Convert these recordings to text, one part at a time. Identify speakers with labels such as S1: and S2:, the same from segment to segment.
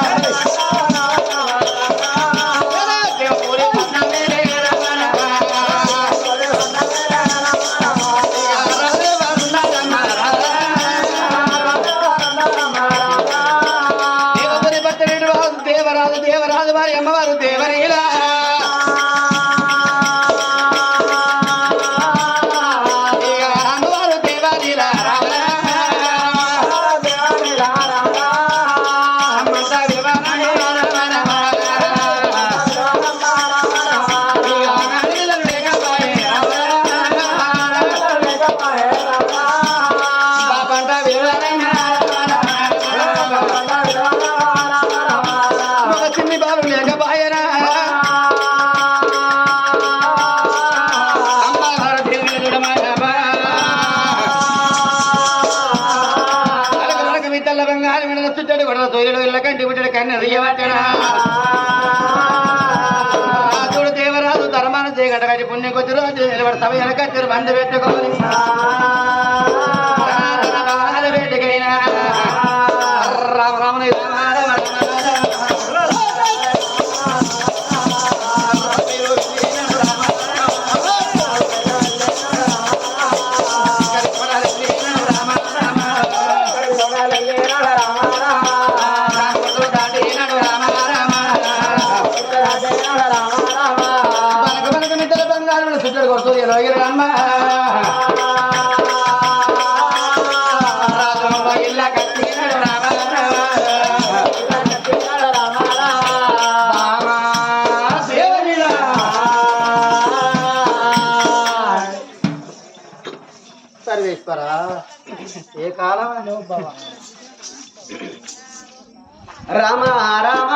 S1: Tá, Ai. పుట్టడు కన్ను చూడు దేవరాజు ధర్మాన చేయగట కట్టి పుణ్యం కొద్ది రోజు నిలబడి సభ వెనకచ్చారు బంధు పెట్టుకోవాలి ఏ కాలం బాబా? రామ రామ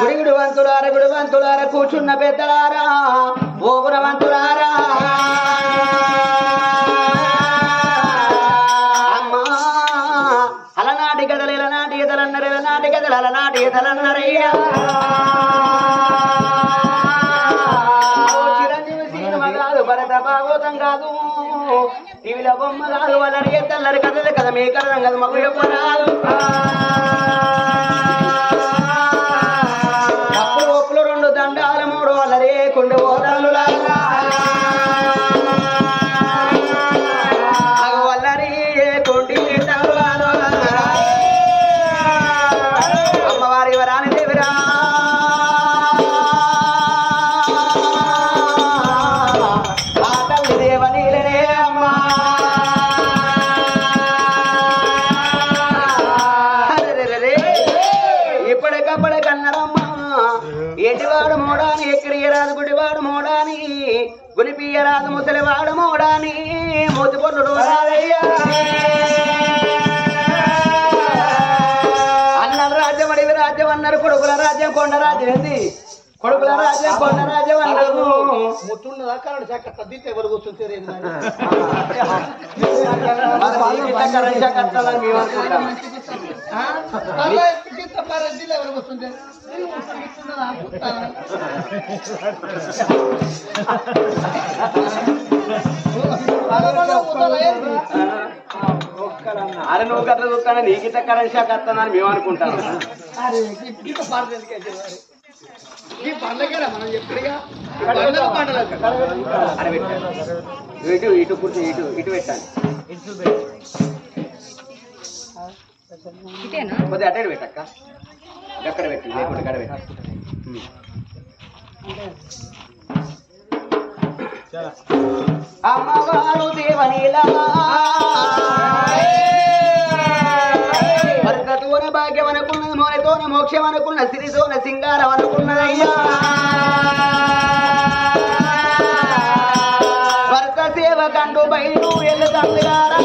S1: గుడిగుడు వంతులార గుడి వంతులార కూర్చున్న పెద్దలార టీవీల బొమ్మ కాదు వాళ్ళని తెల్లరి కదలు కదా మీ కథం కదా మాకు చెప్పరాదు గునిపియరాదు ముసలివాడు మోడాని మూతి పొన్నుడు రాదయ్యా అన్నారు రాజ్యం అడివి రాజ్యం అన్నారు కొడుకుల రాజ్యం కొండ రాజ్యం ఏంది కొడుకుల రాజ్యం కొండ రాజ్యం అన్నారు
S2: ముట్టున్నదా కరెంట్ శాఖ తద్దితే ఎవరు కూర్చుంటారు కూర్చుంటారు
S1: అరే నువ్వు గట్ల చూస్తానే నీ గిట్ల కరెంట్ షాక్ వస్తుందని మేము అనుకుంటాం.
S2: ఈ పండగేనా మనం ఎప్పుడుగా పండుగ పండుగ
S1: అరే పెట్టు. ఇటు ఇటు ఇటు ఇటు పెట్టాలి. కొద్దిగా అటే పెట్టక్క ఎక్కడ పెట్టి లేకుండా ఇక్కడ పెట్టి అమ్మవారు దేవనీలా. భర్తతోన భాగ్యం అనుకున్న మోనతోన మోక్షం అనుకున్న సిరితోన సింగారం అనుకున్నదయ్యా భర్త సేవ కండు బయలు ఎల్లు తండ్రిగారా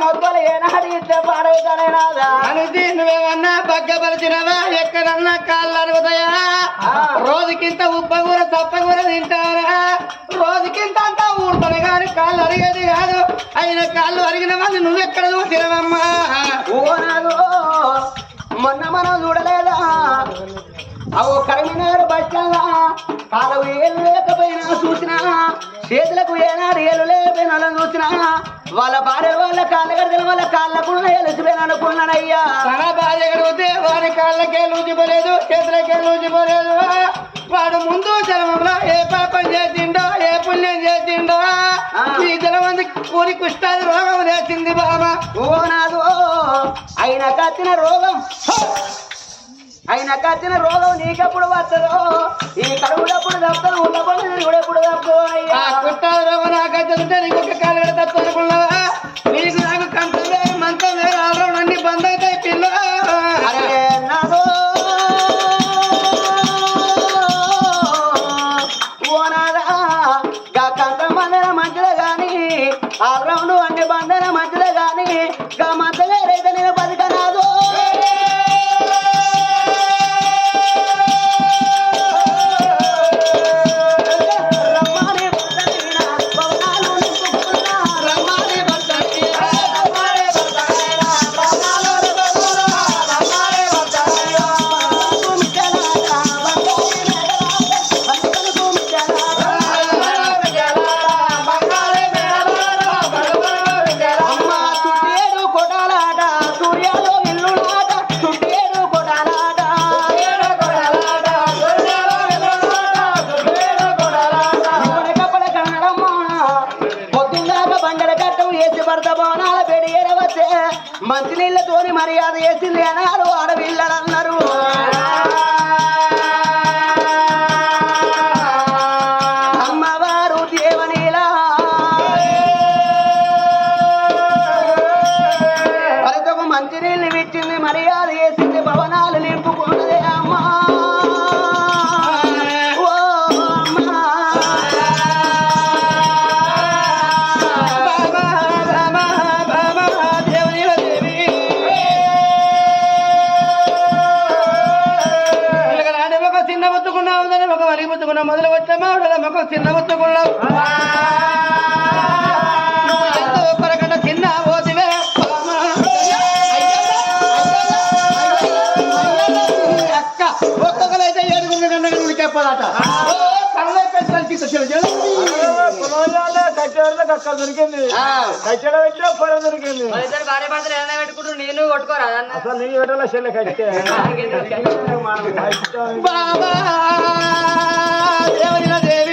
S1: మొక్కలు ఏనాడు ఇచ్చే పాడవుతానే నాదా?
S3: మనిషి నువ్వేమన్నా బగ్గపరిచినవా ఎక్కడన్నా కాళ్ళు అరుగుతాయా? రోజుకింత ఉప్పకూర తప్పకూర తింటారా? రోజుకింత అంతా ఊరుతాను కానీ కాళ్ళు అరిగేది కాదు. అయిన కాళ్ళు అరిగిన వాళ్ళు నువ్వెక్కడ చూసినవమ్మా?
S1: ఓ నాదో మొన్న మనం చూడలేదా? అవో కరీంనగర్ బస్ స్టాండ్ కాలకు ఏళ్ళు లేకపోయినా చూసినా చేతులకు ఏనాడు ఏళ్ళు లేకపోయినా చూసినా వాళ్ళ భార్య వాళ్ళ కాళ్ళ గడిచిన వాళ్ళ కాళ్ళకున్న ఎలిసిపోయిన అనుకున్నానయ్యా.
S3: తన భార్య కడిగితే వాడి కాళ్ళకే లూచిపోలేదు చేతులకే లూచిపోలేదు. వాడు ముందు జన్మంలో ఏ పాపం చేసిండో ఏ పుణ్యం చేసిండో ఈ జనమంది కూలి కుష్టాది రోగం లేచింది బాబా.
S1: ఓ నాదో అయినా కత్తిన రోగం. అయినా కట్టిన రోగం నీకెప్పుడు వస్తుందో? ఈ కడుపుడప్పుడు తప్పదు ఉండప్పుడు ఎప్పుడు తప్పదు అయ్యా.
S3: కుట్టాలి రోగం నాకు
S1: మంచినీళ్ళతోని మర్యాద వేసింది అన్నారు ఆడపిల్లలు అన్నారు
S3: మొదలు వచ్చే మావిడల ఒక చిన్న ముత్తుకున్నావు నువ్వు ఎంతో కొరకట చిన్న ఓసివే బామా. అక్క ఒక్కొక్కరైతే ఏడుగురు కన్నా నువ్వు చెప్పదట కళ్ళ పెట్టి తీసుకొచ్చాడు
S2: దొరికింది. కచ్చడ పెట్టినా దొరికింది
S4: నేను కొట్టుకోరా అన్న
S2: అసలు నీ పెట్టాల చెల్లె కట్టే
S3: బాబా やめ
S1: て待って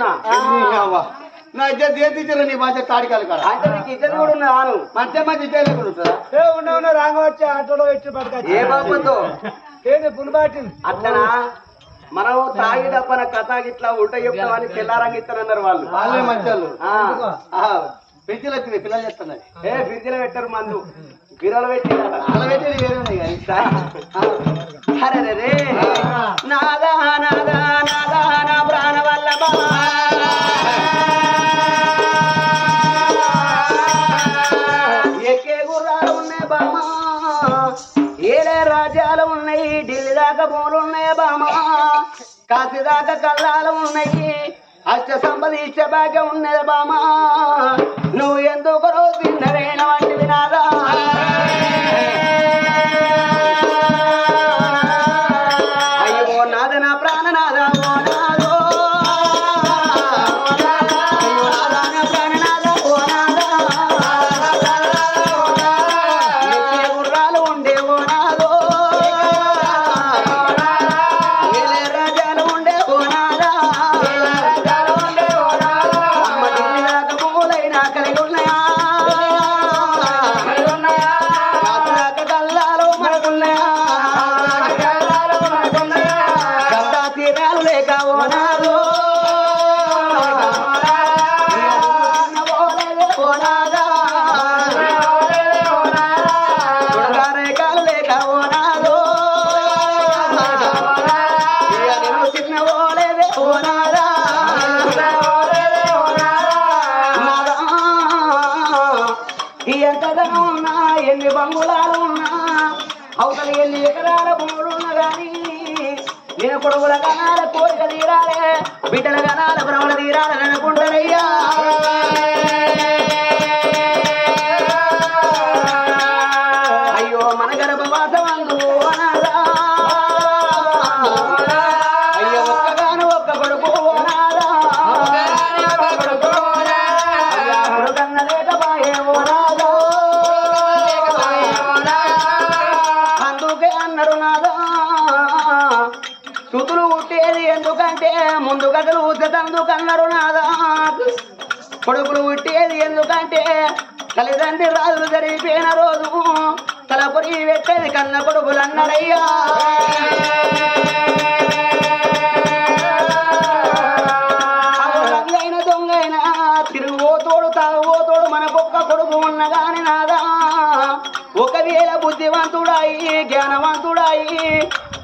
S1: అనుకున్నా
S3: నా ఇద్దరు దేతీచరు నీ భాష తాడికాలు కాడ.
S1: అయితే నీకు ఇద్దరు కూడా ఉన్నాను
S3: మధ్య మధ్య
S2: ఏ ఉన్న ఉన్న రాంగ వచ్చి ఆటోలో వచ్చి పట్టుకొచ్చి.
S1: ఏ బాబుతో?
S2: పులిబాటి
S1: అట్లనా మనం తాగి డబ్బన కథ గిట్లా ఉల్ట చెప్తామని తెల్లారంగి ఇస్తానన్నారు వాళ్ళు.
S3: వాళ్ళే మంచోళ్ళు. పెంచులు వచ్చింది పిల్లలు చేస్తున్నది
S1: ఏ ఫ్రిడ్జ్లో పెట్టారు మందు. బీరోలో పెట్టి
S3: అలా పెట్టి వేరే ఉన్నాయి కానీ
S1: అరే రే నాదా నాదా నాదా నా ప్రాణ వల్లభ బామా. కాశీ దాకా కళ్ళాలు ఉన్నాయి. అష్ట సంపద భాగ్యం ఉన్నది బామా. నువ్వు ఎందుకు రోజు తిన్నవేన వంటిది నాదా ఎన్ని బంగుళాలు ఉన్నా అవతలి ఎన్ని ఎకరాల భూములు ఉన్నా గాని నేను కొడుకుల కణాల కోరిక తీరాలే. బిడ్డల కణాల భ్రమణ తీరాలని అనుకుంటారయ్యా అయ్యో మన గర్భవాసమందు అనా ఎందుకంటే ముందు గదులు ఉద్దతందుకన్నారు నాదా కొడుకులు పుట్టేది ఎందుకంటే తల్లిదండ్రి రాజులు జరిగిపోయిన రోజు తలపొరి పెట్టేది కన్న కొడుకులు అన్నారయ్యా రంగైన దొంగైన తిరుగుతోడు తాగుబోతోడు మనకొక్క కొడుకు ఉన్నగాని నాదా. ఒకవేళ బుద్ధివంతుడాయి జ్ఞానవంతుడాయి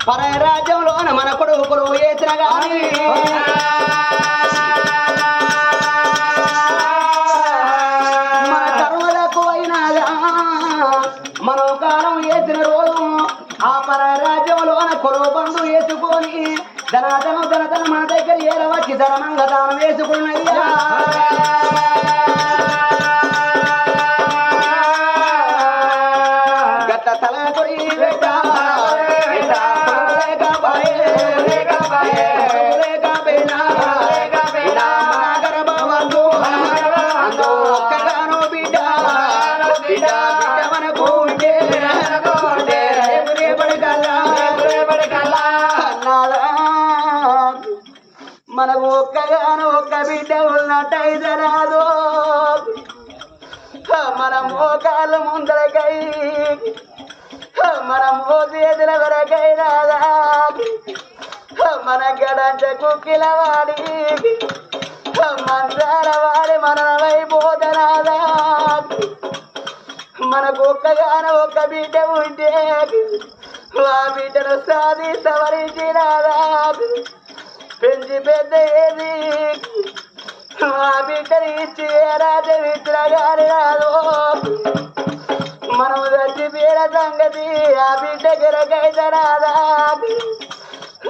S1: పరాయ రాజ్యంలోన మన కొడుకులు వేసిన గాని. మన కర్మలకు అయినాదా మనం కాలం వేసిన రోజు ఆ పరాయ రాజ్యంలోన కొలువు బంధు వేసుకొని ధనాధనం ధనధనం మన దగ్గర ఏలవచ్చి ధనమంగా దానం వేసుకున్నయ్యా. మనం మోసేతుల వరకై రాదా మన గడంచ కుక్కిల వాడి. మంచాల వాడి మనమైపోతనాదా మనకు ఒక్కగాన ఒక్క బిడ్డ ఉంటే ఆ బిడ్డను సాధి సవరించినాదా. పెంచి పెద్ద ఏది? ఆ బిడ్డని ఇచ్చి ఏ గారి రాదు? మనం చచ్చి పీడ సంగతి ఆ బిడ్డ గిరకైతే రాదా?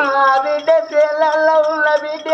S1: ఆ బిడ్డ చెల్లల్లో ఉన్న బిడ్డ.